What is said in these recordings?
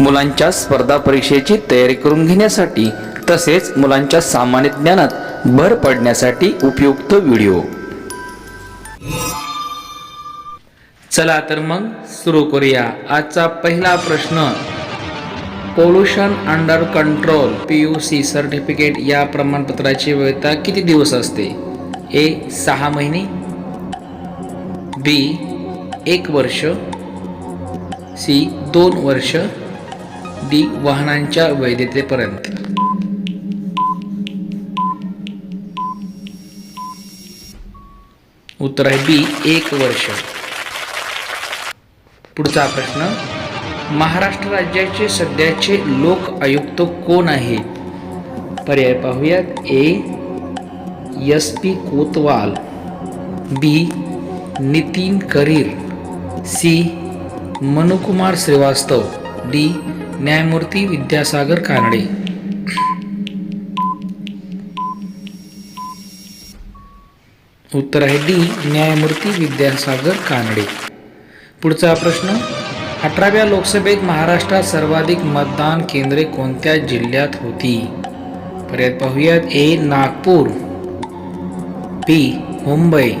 मुलांच्या स्पर्धा परीक्षेची तयारी करून घेण्यासाठी तसेच मुलांच्या सामान्य ज्ञानात भर पडण्यासाठी उपयुक्त व्हिडिओ. चला तर मग सुरू करूया आजचा पहिला प्रश्न. Pollution under control P U C certificate या प्रमाणपत्राची वैधता किती दिवस असते? ए सहा महिने. बी एक वर्ष. सी दोन वर्ष. डी वाहनांच्या वैधतेपर्यंत. उत्तर आहे बी एक वर्ष. पुढचा प्रश्न महाराष्ट्र राज्याचे सध्याचे लोक आयुक्त कोण आहेत पर्याय पाहूयात. A S P Kotwal. B Nitin Karir. C Manukumar Shrivastava. D न्यायमूर्ती विद्यासागर कानडे. उत्तर आहे डी न्यायमूर्ती विद्यासागर कानडे. पुढचा प्रश्न अठराव्या लोकसभेत महाराष्ट्रात सर्वाधिक मतदान केंद्रे कोणत्या जिल्ह्यात होती? पर्याय पाहूयात A Nagpur B Mumbai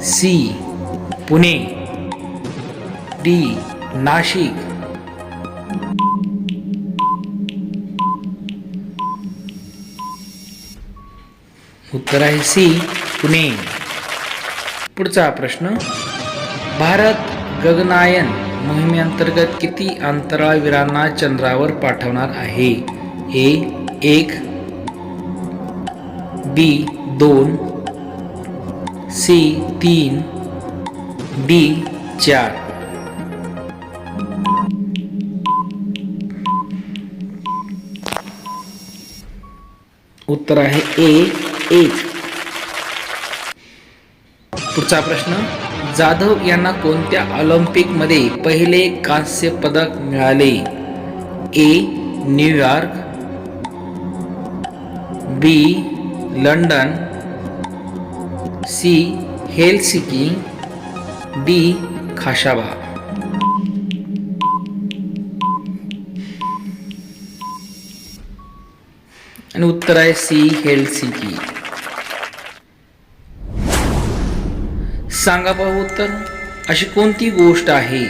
C Pune D Nashik उत्तर आहे सी पुणे. पुढचा प्रश्न भारत गगनायन मोहिमेअंतर्गत किती अंतराळवीरांना चंद्रावर पाठवणार आहे? ए एक बी दोन सी तीन डी चार. उत्तर आहे ए एक पुढचा प्रश्न जाधव यांना कोणत्या ऑलिम्पिकमध्ये पहिले कांस्य पदक मिळाले? A New York B London C Helsinki D Khashaba आणि उत्तर आहे सी हेल्सिकी. सांगा पाहू उत्तर. अशी कोणती गोष्ट आहे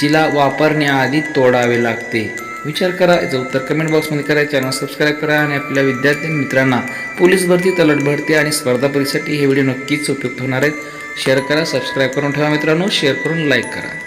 जिला वापरण्याआधी तोडावे लागते? विचार करा. याचं उत्तर कमेंट बॉक्समध्ये करा. चॅनल सबस्क्राईब करा आणि आपल्या विद्यार्थी मित्रांना पोलीस भरती तलट भरती आणि स्पर्धा परीक्षेसाठी हे व्हिडिओ नक्कीच उपयुक्त होणार आहेत. शेअर करा सबस्क्राईब करून ठेवा मित्रांनो. शेअर करून लाईक करा.